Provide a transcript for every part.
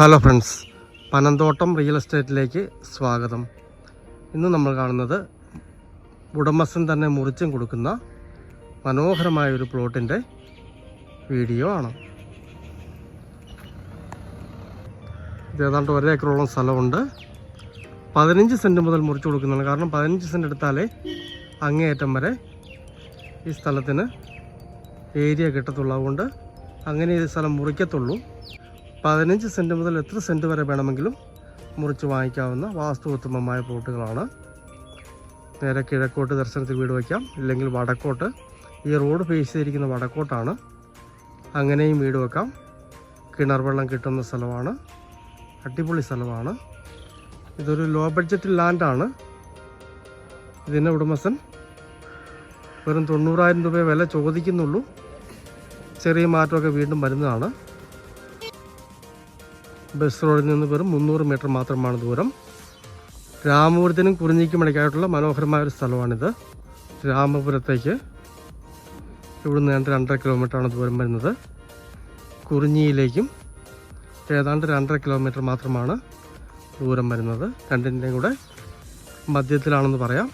Hello friends Panamthottam real എസ്റ്റേറ്റിലേക്ക് സ്വാഗതം. ഇന്ന് നമ്മൾ കാണുന്നത് ഉടമസ്ഥൻ തന്നെ മുറിച്ചും കൊടുക്കുന്ന മനോഹരമായ ഒരു പ്ലോട്ടിന്റെ വീഡിയോ ആണ്. ഇത് ഏതാണ്ട് ഒരേക്കറോളം സ്ഥലമുണ്ട്. പതിനഞ്ച് സെന്റ് മുതൽ മുറിച്ച് കൊടുക്കുന്നതാണ്. കാരണം പതിനഞ്ച് സെന്റ് എടുത്താലേ അങ്ങേയറ്റം വരെ ഈ സ്ഥലത്തിന് ഏരിയ കിട്ടത്തുള്ളൂ. അതുകൊണ്ട് അങ്ങനെ ഈ സ്ഥലം മുറിക്കത്തുള്ളൂ. പതിനഞ്ച് സെന്റ് മുതൽ എത്ര സെന്റ് വരെ വേണമെങ്കിലും മുറിച്ച് വാങ്ങിക്കാവുന്ന വാസ്തു ഉത്തമമായ പ്ലോട്ടുകളാണ്. നേരെ കിഴക്കോട്ട് ദർശനത്തിൽ വീട് വയ്ക്കാം. ഇല്ലെങ്കിൽ വടക്കോട്ട്. ഈ റോഡ് ഫേസ് ചെയ്തിരിക്കുന്ന വടക്കോട്ടാണ്. അങ്ങനെയും വീട് വെക്കാം. കിണർ വെള്ളം കിട്ടുന്ന സ്ഥലമാണ്. അടിപൊളി സ്ഥലമാണ്. ഇതൊരു ലോ ബഡ്ജറ്റ് ലാൻഡാണ് ഇതിന് ഉടമസ്ഥൻ വെറും തൊണ്ണൂറായിരം രൂപ വില ചോദിക്കുന്നുള്ളൂ. ചെറിയ മാറ്റമൊക്കെ വീണ്ടും വരുന്നതാണ്. ബസ് റോഡിൽ നിന്ന് വെറും മുന്നൂറ് മീറ്റർ മാത്രമാണ് ദൂരം. രാമപുരത്തിനും കുറിഞ്ഞിക്കും ഇടയ്ക്കായിട്ടുള്ള മനോഹരമായ ഒരു സ്ഥലമാണിത്. രാമപുരത്തേക്ക് ഇവിടുന്ന് രണ്ട് രണ്ടര കിലോമീറ്ററാണ് ദൂരം വരുന്നത്. കുറിഞ്ഞിയിലേക്കും ഏതാണ്ട് രണ്ടര കിലോമീറ്റർ മാത്രമാണ് ദൂരം വരുന്നത്. രണ്ടിന്റെയും കൂടെ മധ്യത്തിലാണെന്ന് പറയാം.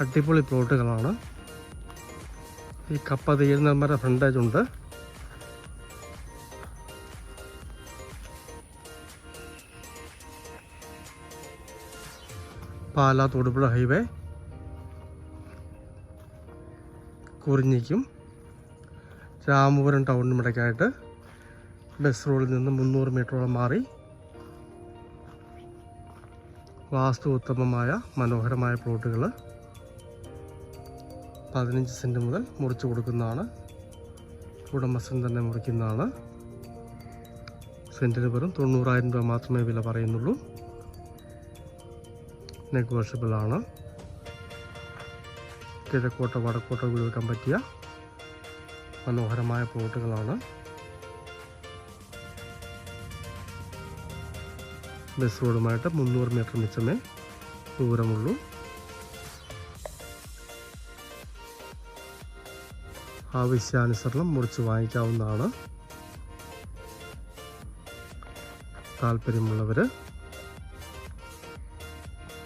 അടിപൊളി പ്ലോട്ടുകളാണ്. ഈ കപ്പ തീരുന്നവരുടെ ഫ്രണ്ടേജുണ്ട് പാലാ തൊടുപുഴ ഹൈവേ. കുറിഞ്ഞിക്കും. രാമപുരം ടൗണിനും ഇടയ്ക്കായിട്ട് ബസ് റോഡിൽ നിന്ന് മുന്നൂറ് മീറ്ററോളം മാറി. വാസ്തു ഉത്തമമായ മനോഹരമായ പ്ലോട്ടുകൾ പതിനഞ്ച് സെന്റ് മുതൽ മുറിച്ചു കൊടുക്കുന്നതാണ്. ഉടമസ്ഥൻ തന്നെ മുറിക്കുന്നതാണ്. സെന്റിന് വെറും തൊണ്ണൂറായിരം രൂപ മാത്രമേ വില പറയുന്നുള്ളൂ. നെഗോഷ്യബിൾ ആണ് കിഴക്കോട്ടോ വടക്കോട്ടോ ഉപയോഗിക്കാൻ പറ്റിയ മനോഹരമായ പ്ലോട്ടുകളാണ്. ബസ് റോഡുമായിട്ട് മുന്നൂറ് മീറ്റർ മിച്ചമേ ദൂരമുള്ളൂ. ആവശ്യാനുസരണം മുറിച്ച് വാങ്ങിക്കാവുന്നതാണ്. താല്പര്യമുള്ളവർ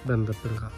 ബന്ധപ്പെടുക.